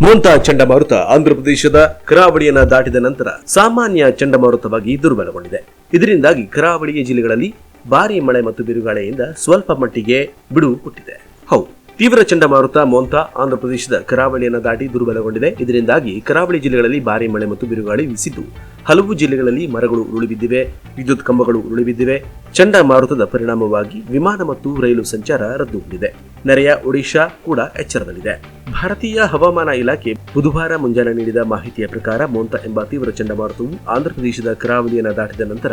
ಮೋಂತಾ ಚಂಡಮಾರುತ ಆಂಧ್ರಪ್ರದೇಶದ ಕರಾವಳಿಯನ್ನು ದಾಟಿದ ನಂತರ ಸಾಮಾನ್ಯ ಚಂಡಮಾರುತವಾಗಿ ದುರ್ಬಲಗೊಂಡಿದೆ. ಇದರಿಂದಾಗಿ ಕರಾವಳಿಯ ಜಿಲ್ಲೆಗಳಲ್ಲಿ ಭಾರೀ ಮಳೆ ಮತ್ತು ಬಿರುಗಾಳಿಯಿಂದ ಸ್ವಲ್ಪ ಮಟ್ಟಿಗೆ ಬಿಡುವು ಕೊಟ್ಟಿದೆ ಹೌದು. ತೀವ್ರ ಚಂಡಮಾರುತ, ಮೋಂತಾ, ಆಂಧ್ರಪ್ರದೇಶದ ಕರಾವಳಿಯನ್ನು ದಾಟಿ ದುರ್ಬಲಗೊಂಡಿದೆ. ಇದರಿಂದಾಗಿ ಕರಾವಳಿ ಜಿಲ್ಲೆಗಳಲ್ಲಿ ಭಾರಿ ಮಳೆ ಮತ್ತು ಬಿರುಗಾಳಿ ಬೀಸಿದ್ದು ಹಲವು ಜಿಲ್ಲೆಗಳಲ್ಲಿ ಮರಗಳು ಉರುಳಿಬಿದ್ದಿವೆ, ವಿದ್ಯುತ್ ಕಂಬಗಳು ಉರುಳಿಬಿದ್ದಿವೆ. ಚಂಡಮಾರುತದ ಪರಿಣಾಮವಾಗಿ ವಿಮಾನ ಮತ್ತು ರೈಲು ಸಂಚಾರ ರದ್ದುಗೊಂಡಿದೆ. ನೆರೆಯ ಒಡಿಶಾ ಕೂಡ ಎಚ್ಚರದಲ್ಲಿದೆ. ಭಾರತೀಯ ಹವಾಮಾನ ಇಲಾಖೆ ಬುಧವಾರ ಮುಂಜಾನೆ ನೀಡಿದ ಮಾಹಿತಿಯ ಪ್ರಕಾರ ಮೋಂತಾ ಎಂಬ ತೀವ್ರ ಚಂಡಮಾರುತವು ಆಂಧ್ರಪ್ರದೇಶದ ಕರಾವಳಿಯನ್ನು ದಾಟಿದ ನಂತರ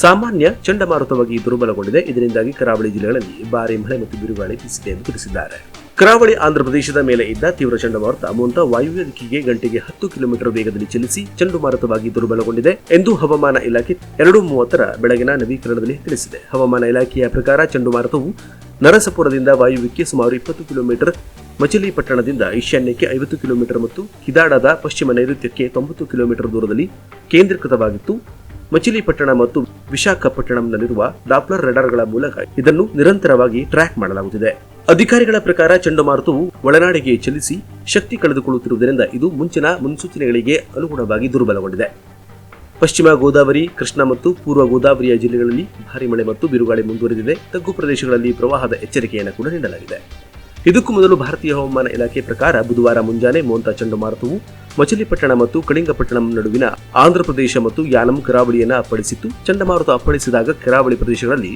ಸಾಮಾನ್ಯ ಚಂಡಮಾರುತವಾಗಿ ದುರ್ಬಲಗೊಂಡಿದೆ. ಇದರಿಂದಾಗಿ ಕರಾವಳಿ ಜಿಲ್ಲೆಗಳಲ್ಲಿ ಭಾರಿ ಮಳೆ ಮತ್ತು ಬಿರುಗಾಳಿ ಬೀಸಿದೆ ಎಂದು ತಿಳಿಸಿದ್ದಾರೆ. ಕರಾವಳಿ ಆಂಧ್ರಪ್ರದೇಶದ ಮೇಲೆ ಇದ್ದ ತೀವ್ರ ಚಂಡಮಾರುತ ಮೋಂತಾ ವಾಯುವ್ಯ ದಿಕ್ಕಿಗೆ ಗಂಟೆಗೆ ಹತ್ತು ಕಿಲೋಮೀಟರ್ ವೇಗದಲ್ಲಿ ಚಲಿಸಿ ಚಂಡಮಾರುತವಾಗಿ ದುರ್ಬಲಗೊಂಡಿದೆ ಎಂದು ಹವಾಮಾನ ಇಲಾಖೆ ಎರಡು ಮೂವತ್ತರ ಬೆಳಗಿನ ನವೀಕರಣದಲ್ಲಿ ತಿಳಿಸಿದೆ. ಹವಾಮಾನ ಇಲಾಖೆಯ ಪ್ರಕಾರ ಚಂಡಮಾರುತವು ನರಸಪುರದಿಂದ ವಾಯುವ್ಯಕ್ಕೆ ಸುಮಾರು ಇಪ್ಪತ್ತು ಕಿಲೋಮೀಟರ್ ಮಚಿಲಿಪಟ್ಟಣದಿಂದ ಈಶಾನ್ಯಕ್ಕೆ ಐವತ್ತು ಕಿಲೋಮೀಟರ್ ಮತ್ತು ಕಿದಾಡದ ಪಶ್ಚಿಮ ನೈಋತ್ಯಕ್ಕೆ ತೊಂಬತ್ತು ಕಿಲೋಮೀಟರ್ ದೂರದಲ್ಲಿ ಕೇಂದ್ರೀಕೃತವಾಗಿತ್ತು. ಮಚಿಲಿಪಟ್ಟಣ ಮತ್ತು ವಿಶಾಖಪಟ್ಟಣಂನಲ್ಲಿರುವ ಡಾಪ್ಲರ್ ರೆಡಾರ್ಗಳ ಮೂಲಕ ಇದನ್ನು ನಿರಂತರವಾಗಿ ಟ್ರ್ಯಾಕ್ ಮಾಡಲಾಗುತ್ತಿದೆ. ಅಧಿಕಾರಿಗಳ ಪ್ರಕಾರ ಚಂಡಮಾರುತವು ಒಳನಾಡಿಗೆ ಚಲಿಸಿ ಶಕ್ತಿ ಕಳೆದುಕೊಳ್ಳುತ್ತಿರುವುದರಿಂದ ಇದು ಮುಂಚಿನ ಮುನ್ಸೂಚನೆಗಳಿಗೆ ಅನುಗುಣವಾಗಿ ದುರ್ಬಲಗೊಂಡಿದೆ. ಪಶ್ಚಿಮ ಗೋದಾವರಿ, ಕೃಷ್ಣ ಮತ್ತು ಪೂರ್ವ ಗೋದಾವರಿಯ ಜಿಲ್ಲೆಗಳಲ್ಲಿ ಭಾರಿ ಮಳೆ ಮತ್ತು ಬಿರುಗಾಳಿ ಮುಂದುವರೆದಿದೆ. ತಗ್ಗು ಪ್ರದೇಶಗಳಲ್ಲಿ ಪ್ರವಾಹದ ಎಚ್ಚರಿಕೆಯನ್ನು ಕೂಡ ನೀಡಲಾಗಿದೆ. ಇದಕ್ಕೂ ಮೊದಲು ಭಾರತೀಯ ಹವಾಮಾನ ಇಲಾಖೆ ಪ್ರಕಾರ ಬುಧವಾರ ಮುಂಜಾನೆ ಮೋಂತಾ ಚಂಡಮಾರುತವು ಮಚಿಲಿಪಟ್ಟಣ ಮತ್ತು ಕಳಿಂಗಪಟ್ಟಣಂ ನಡುವಿನ ಆಂಧ್ರಪ್ರದೇಶ ಮತ್ತು ಯಾನಂ ಕರಾವಳಿಯನ್ನು ಅಪ್ಪಳಿಸಿತ್ತು. ಚಂಡಮಾರುತ ಅಪ್ಪಳಿಸಿದಾಗ ಕರಾವಳಿ ಪ್ರದೇಶಗಳಲ್ಲಿ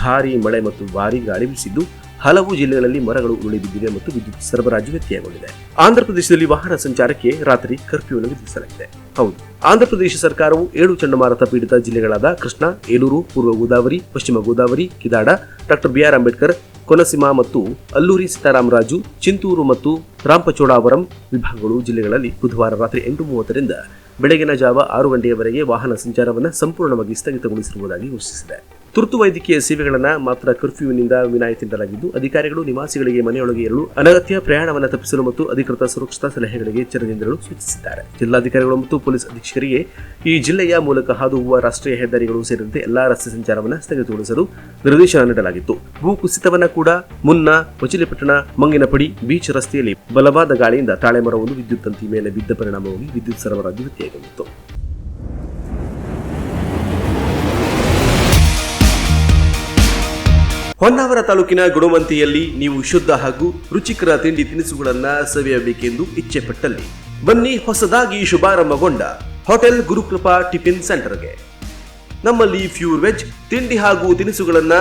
ಭಾರೀ ಮಳೆ ಮತ್ತು ಭಾರೀ ಗಾಳಿ ಬೀಸಿದ್ದು, ಹಲವು ಜಿಲ್ಲೆಗಳಲ್ಲಿ ಮರಗಳು ಉರುಳಿಬಿದ್ದಿವೆ ಮತ್ತು ವಿದ್ಯುತ್ ಸರಬರಾಜು ವ್ಯತ್ಯಯಗೊಂಡಿದೆ ಆಂಧ್ರಪ್ರದೇಶದಲ್ಲಿ ವಾಹನ ಸಂಚಾರಕ್ಕೆ ರಾತ್ರಿ ಕರ್ಫ್ಯೂವನ್ನು ವಿಧಿಸಲಾಗಿದೆ. ಹೌದು. ಆಂಧ್ರಪ್ರದೇಶ ಸರ್ಕಾರವು ಏಳು ಚಂಡಮಾರುತ ಪೀಡಿತ ಜಿಲ್ಲೆಗಳಾದ ಕೃಷ್ಣ, ಏಲೂರು, ಪೂರ್ವ ಗೋದಾವರಿ, ಪಶ್ಚಿಮ Godavari, ಕಿದಾಡ, doctor B R Ambedkar Konaseema ಮತ್ತು ಅಲ್ಲೂರಿ ಸೀತಾರಾಮರಾಜು ಚಿಂತೂರು ಮತ್ತು ರಾಂಪಚೋಡಾವರಂ ವಿಭಾಗಗಳು ಜಿಲ್ಲೆಗಳಲ್ಲಿ ಬುಧವಾರ ರಾತ್ರಿ ಎಂಟು ಮೂವತ್ತರಿಂದ ಬೆಳಗಿನ ಜಾವ ಆರು ಗಂಟೆಯವರೆಗೆ ವಾಹನ ಸಂಚಾರವನ್ನು ಸಂಪೂರ್ಣವಾಗಿ ಸ್ಥಗಿತಗೊಳಿಸಿರುವುದಾಗಿ ಘೋಷಿಸಿದೆ. ತುರ್ತು ವೈದ್ಯಕೀಯ ಸೇವೆಗಳನ್ನು ಮಾತ್ರ ಕರ್ಫ್ಯೂನಿಂದ ವಿನಾಯಿತಿ ನೀಡಲಾಗಿದ್ದು, ಅಧಿಕಾರಿಗಳು ನಿವಾಸಿಗಳಿಗೆ ಮನೆಯೊಳಗೆ ಇರಲು ಅನಗತ್ಯ ಪ್ರಯಾಣವನ್ನು ತಪ್ಪಿಸಲು ಮತ್ತು ಅಧಿಕೃತ ಸುರಕ್ಷತಾ ಸಲಹೆಗಳಿಗೆ ಎಚ್ಚರದಿಂದಲೂ ಸೂಚಿಸಿದ್ದಾರೆ. ಜಿಲ್ಲಾಧಿಕಾರಿಗಳು ಮತ್ತು ಪೊಲೀಸ್ ಅಧೀಕ್ಷಕರಿಗೆ ಈ ಜಿಲ್ಲೆಯ ಮೂಲಕ ಹಾದು ಹೋಗುವ ರಾಷ್ಟ್ರೀಯ ಹೆದ್ದಾರಿಗಳು ಸೇರಿದಂತೆ ಎಲ್ಲಾ ರಸ್ತೆ ಸಂಚಾರವನ್ನು ಸ್ಥಗಿತಗೊಳಿಸಲು ನಿರ್ದೇಶನ ನೀಡಲಾಗಿತ್ತು. ಭೂಕುಸಿತವನ್ನ ಕೂಡ ಮುನ್ನ ಮಚಿಲಿಪಟ್ಟಣ ಮಂಗಿನಪಡಿ ಬೀಚ್ ರಸ್ತೆಯಲ್ಲಿ ಬಲವಾದ ಗಾಳಿಯಿಂದ ತಾಳೆ ಮರವೊಂದು ವಿದ್ಯುತ್ ತಂತಿ ಮೇಲೆ ಬಿದ್ದ ಪರಿಣಾಮವಾಗಿ ವಿದ್ಯುತ್ ಸರಬರಾಜು ವ್ಯತ್ಯಯಗೊಂಡಿತ್ತು. ಹೊನ್ನಾವರ ತಾಲೂಕಿನ ಗುಣವಂತಿಯಲ್ಲಿ ನೀವು ಶುದ್ಧ ಹಾಗೂ ರುಚಿಕರ ತಿಂಡಿ ತಿನಿಸುಗಳನ್ನ ಸವಿಯಬೇಕೆಂದು ಇಚ್ಛೆ ಪಟ್ಟಲ್ಲಿ ಬನ್ನಿ ಹೊಸದಾಗಿ ಶುಭಾರಂಭಗೊಂಡ ಹೋಟೆಲ್ ಗುರುಕೃಪಾ ಟಿಫಿನ್ ಸೆಂಟರ್ಗೆ. ನಮ್ಮಲ್ಲಿ ಫ್ಯೂರ್ ವೆಜ್, ತಿಂಡಿ ಹಾಗೂ ತಿನಿಸುಗಳನ್ನ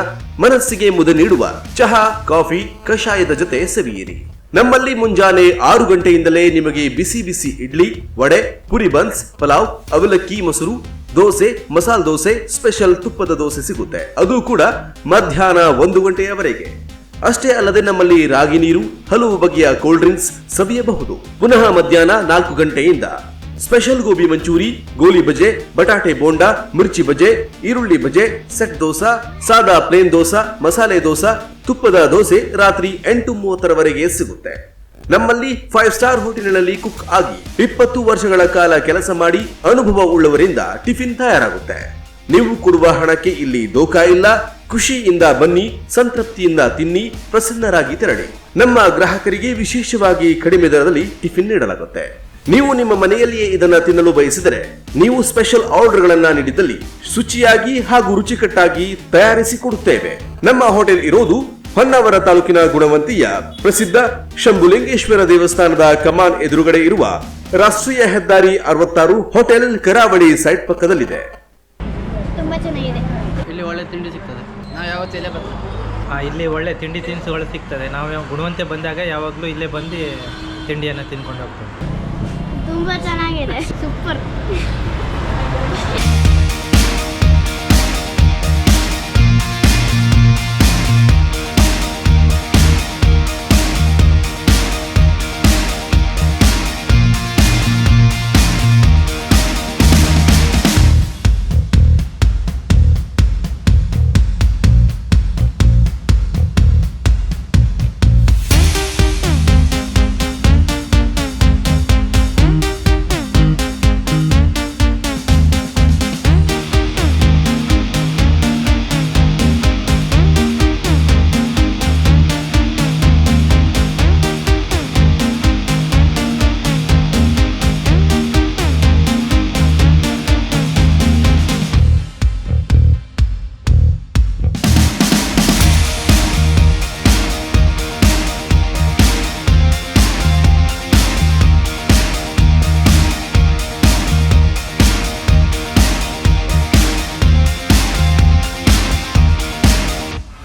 ಮನಸ್ಸಿಗೆ ಮುದ ನೀಡುವ ಚಹಾ, ಕಾಫಿ, ಕಷಾಯದ ಜೊತೆ ಸವಿಯಿರಿ. ನಮ್ಮಲ್ಲಿ ಮುಂಜಾನೆ ಆರು ಗಂಟೆಯಿಂದಲೇ ನಿಮಗೆ ಬಿಸಿ ಬಿಸಿ ಇಡ್ಲಿ, ವಡೆ, ಪುರಿ ಬನ್ಸ್, ಪಲಾವ್, ಅವಲಕ್ಕಿ, ಮೊಸರು ದೋಸೆ, ಮಸಾಲ ದೋಸೆ ಸ್ಪೆಷಲ್ ತುಪ್ಪದ ದೋಸೆ ಸಿಗುತ್ತೆ. ಅದು ಕೂಡ ಮಧ್ಯಾಹ್ನ ಒಂದು ಗಂಟೆಯವರೆಗೆ. ಅಷ್ಟೇ ಅಲ್ಲದೆ ನಮ್ಮಲ್ಲಿ ರಾಗಿ ನೀರು, ಹಲವು ಬಗೆಯ ಕೋಲ್ಡ್ ಡ್ರಿಂಕ್ಸ್ ಸವಿಯಬಹುದು. ಪುನಃ ಮಧ್ಯಾಹ್ನ ನಾಲ್ಕು ಗಂಟೆಯಿಂದ. ಸ್ಪೆಷಲ್ ಗೋಬಿ ಮಂಚೂರಿ, ಗೋಲಿ ಬಜೆ, ಬಟಾಟೆ ಬೋಂಡಾ, ಮಿರ್ಚಿ ಬಜೆ, ಈರುಳ್ಳಿ ಬಜೆ, ಸೆಟ್ ದೋಸಾ, ಸಾದಾ ಪ್ಲೇನ್ ದೋಸಾ, ಮಸಾಲೆ ದೋಸಾ, ತುಪ್ಪದ ದೋಸೆ ರಾತ್ರಿ ಎಂಟು ಮೂವತ್ತರವರೆಗೆ ಸಿಗುತ್ತೆ. ನಮ್ಮಲ್ಲಿ ಫೈವ್ ಸ್ಟಾರ್ ಹೋಟೆಲ್ನಲ್ಲಿ ಕುಕ್ ಆಗಿ ಇಪ್ಪತ್ತು ವರ್ಷಗಳ ಕಾಲ ಕೆಲಸ ಮಾಡಿ ಅನುಭವ ಉಳ್ಳವರಿಂದ ಟಿಫಿನ್ ತಯಾರಾಗುತ್ತೆ. ನೀವು ಕೊಡುವ ಹಣಕ್ಕೆ ಇಲ್ಲಿ ದೋಖಾ ಇಲ್ಲ, ಖುಷಿಯಿಂದ ಬನ್ನಿ, ಸಂತೃಪ್ತಿಯಿಂದ ತಿನ್ನಿ, ಪ್ರಸನ್ನರಾಗಿ ತೆರಳಿ. ನಮ್ಮ ಗ್ರಾಹಕರಿಗೆ ವಿಶೇಷವಾಗಿ ಕಡಿಮೆ ದರದಲ್ಲಿ ಟಿಫಿನ್ ನೀಡಲಾಗುತ್ತೆ. ನೀವು ನಿಮ್ಮ ಮನೆಯಲ್ಲಿಯೇ ಇದನ್ನ ತಿನ್ನಲು ಬಯಸಿದರೆ ನೀವು ಸ್ಪೆಷಲ್ ಆರ್ಡರ್ಗಳನ್ನ ನೀಡಿದಲ್ಲಿ ಶುಚಿಯಾಗಿ ಹಾಗೂ ರುಚಿಕಟ್ಟಾಗಿ ತಯಾರಿಸಿ ಕೊಡುತ್ತೇವೆ. ನಮ್ಮ ಹೋಟೆಲ್ ಇರೋದು ಹೊನ್ನಾವರ ತಾಲೂಕಿನ ಗುಣವಂತಿಯ ಪ್ರಸಿದ್ಧ ಶಂಭುಲಿಂಗೇಶ್ವರ ದೇವಸ್ಥಾನದ ಕಮಾನ್ ಎದುರುಗಡೆ ಇರುವ ರಾಷ್ಟ್ರೀಯ ಹೆದ್ದಾರಿ ಅರವತ್ತಾರು ಹೋಟೆಲ್ ಕರಾವಳಿ ಸೈಟ್ ಪಕ್ಕದಲ್ಲಿದೆ. ತುಂಬ ಚೆನ್ನಾಗಿದೆ. ಇಲ್ಲಿ ಒಳ್ಳೆ ತಿಂಡಿ ಸಿಗ್ತದೆ. ನಾವು ಯಾವತ್ತೂ ಇಲ್ಲೇ ಬರ್ತೀವಿ. ಆ, ಇಲ್ಲಿ ಒಳ್ಳೆ ತಿಂಡಿ ತಿನಿಸುಗಳು ಸಿಗ್ತದೆ. ನಾವು ಯಾವ- ಗುಣವಂತೆ ಬಂದಾಗ ಯಾವಾಗಲೂ ಇಲ್ಲೇ ಬಂದು ತಿಂಡಿಯನ್ನು ತಿನ್ಕೊಂಡು ಹೋಗ್ತೇವೆ. ತುಂಬಾ ಚೆನ್ನಾಗಿದೆ. Super.